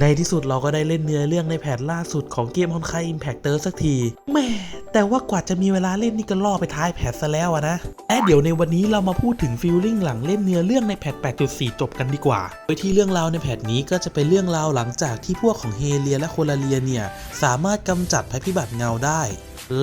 ในที่สุดเราก็ได้เล่นเนื้อเรื่องในแผนล่าสุดของเกมฮอนคายอิมแพคเตอร์สักทีแม่แต่ว่ากว่าจะมีเวลาเล่นนี่ก็ล่อไปท้ายแพทซะแล้วนะและเดี๋ยวในวันนี้เรามาพูดถึงฟีลลิ่งหลังเล่นเนื้อเรื่องในแพท 8.4 จบกันดีกว่า โดยที่เรื่องราวในแพทนี้ก็จะเป็นเรื่องราวหลังจากที่พวกของเฮเลียและโคลาเลียเนี่ยสามารถกำจัดภัยพิบัติเงาได้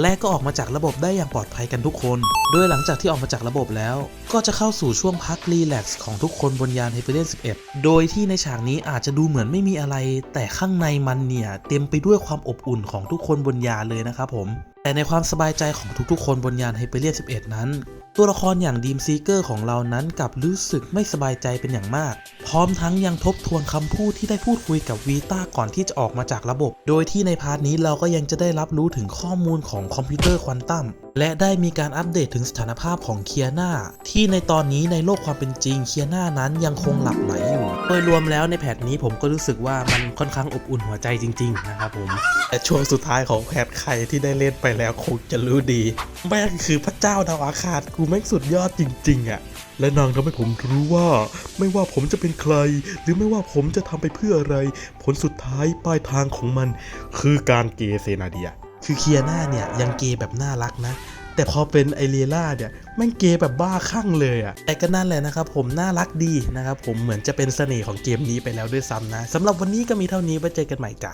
และก็ออกมาจากระบบได้อย่างปลอดภัยกันทุกคน โดยหลังจากที่ออกมาจากระบบแล้ว ก็จะเข้าสู่ช่วงพักรีแลกซ์ของทุกคนบนยานไฮเปอร์เลียน11 โดยที่ในฉากนี้อาจจะดูเหมือนไม่มีอะไร แต่ข้างในมันเนี่ยเต็มไปด้วยความอบอุ่นของทุกคนบนยานเลยนะครับผม แต่ในความสบายใจของทุกๆ คนบนยานไฮเปอร์เลียน11 นั้น ตัวละครอย่างดีมซีเกอร์ของเรานั้นกลับรู้สึกไม่สบายใจเป็นอย่างมาก พร้อมทั้งยังทบทวนคำพูดที่ได้พูดคุยกับวีต้าก่อนที่จะออกมาจากระบบ โดยที่ในพาร์ทนี้เราก็ยังจะได้รับรู้ถึงข้อมูลของคอมพิวเตอร์ควอนตัมและได้มีการอัปเดตถึงสถานภาพของเคียนาที่ในตอนนี้ในโลกความเป็นจริงเคียนานั้นยังคงหลับไหลอยู่ โดยรวมแล้วในแพทนี้ผมก็รู้สึกว่ามันค่อนข้างอบอุ่นหัวใจจริง ๆ นะครับผม แต่ช่วงสุดท้ายของแพทใครที่ได้เล่นไปแล้วคงจะรู้ดี แม่งคือพระเจ้าดาวอาคารกูแม่งสุดยอดจริง ๆอะและนางทำให้ผมรู้ว่าไม่ว่าผมจะเป็นใคร หรือไม่ว่าผมจะทำไปเพื่ออะไร ผลสุดท้ายปลายทางของมัน คือการเกย์เซนาเดีย คือเคียน่าเนี่ยยังเกย์แบบน่ารักนะ แต่พอเป็นไอเรียล่าเนี่ยแม่งเกย์แบบบ้าคลั่งเลยอะแต่ก็นั่นแหละนะครับผมน่ารักดีนะครับผมเหมือนจะเป็นเสน่ห์ของเกมนี้ไปแล้วด้วยซ้ำนะสำหรับวันนี้ก็มีเท่านี้ไว้เจอกันใหม่จ้ะ